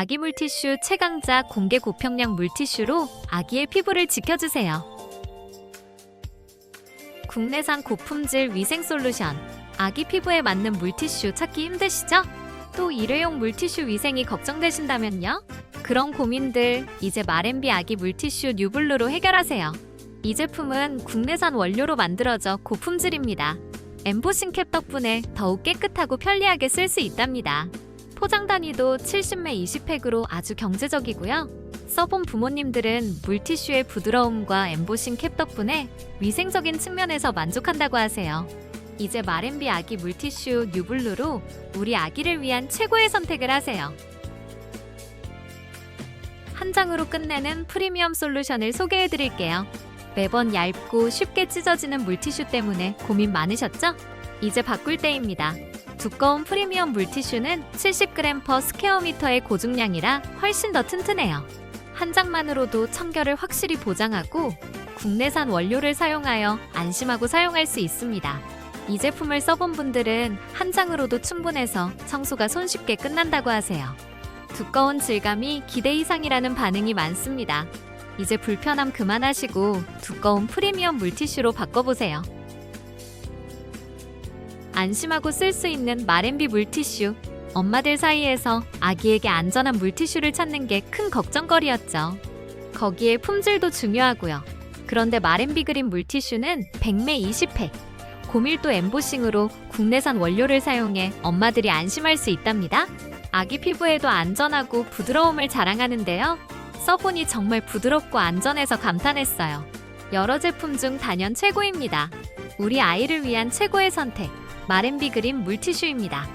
아기 물티슈 최강자 공개 고평량 물티슈로 아기의 피부를 지켜주세요. 국내산 고품질 위생 솔루션. 아기 피부에 맞는 물티슈 찾기 힘드시죠? 또 일회용 물티슈 위생이 걱정되신다면요? 그런 고민들 이제 마렌비 아기 물티슈 뉴블루로 해결하세요. 이 제품은 국내산 원료로 만들어져 고품질입니다. 엠보싱 캡 덕분에 더욱 깨끗하고 편리하게 쓸 수 있답니다. 포장 단위도 70매 20팩으로 아주 경제적이고요. 써본 부모님들은 물티슈의 부드러움과 엠보싱 캡 덕분에 위생적인 측면에서 만족한다고 하세요. 이제 마렌비 아기 물티슈 뉴블루로 우리 아기를 위한 최고의 선택을 하세요. 한 장으로 끝내는 프리미엄 솔루션을 소개해 드릴게요. 매번 얇고 쉽게 찢어지는 물티슈 때문에 고민 많으셨죠? 이제 바꿀 때입니다. 두꺼운 프리미엄 물티슈는 70g per 스퀘어미터의 고중량이라 훨씬 더 튼튼해요. 한 장만으로도 청결을 확실히 보장하고 국내산 원료를 사용하여 안심하고 사용할 수 있습니다. 이 제품을 써본 분들은 한 장으로도 충분해서 청소가 손쉽게 끝난다고 하세요. 두꺼운 질감이 기대 이상이라는 반응이 많습니다. 이제 불편함 그만하시고 두꺼운 프리미엄 물티슈로 바꿔보세요. 안심하고 쓸 수 있는 마렌비 물티슈. 엄마들 사이에서 아기에게 안전한 물티슈를 찾는 게 큰 걱정거리였죠. 거기에 품질도 중요하고요. 그런데 마렌비 그린 물티슈는 100매 20팩. 고밀도 엠보싱으로 국내산 원료를 사용해 엄마들이 안심할 수 있답니다. 아기 피부에도 안전하고 부드러움을 자랑하는데요. 써보니 정말 부드럽고 안전해서 감탄했어요. 여러 제품 중 단연 최고입니다. 우리 아이를 위한 최고의 선택. 마렌비 그린 물티슈입니다.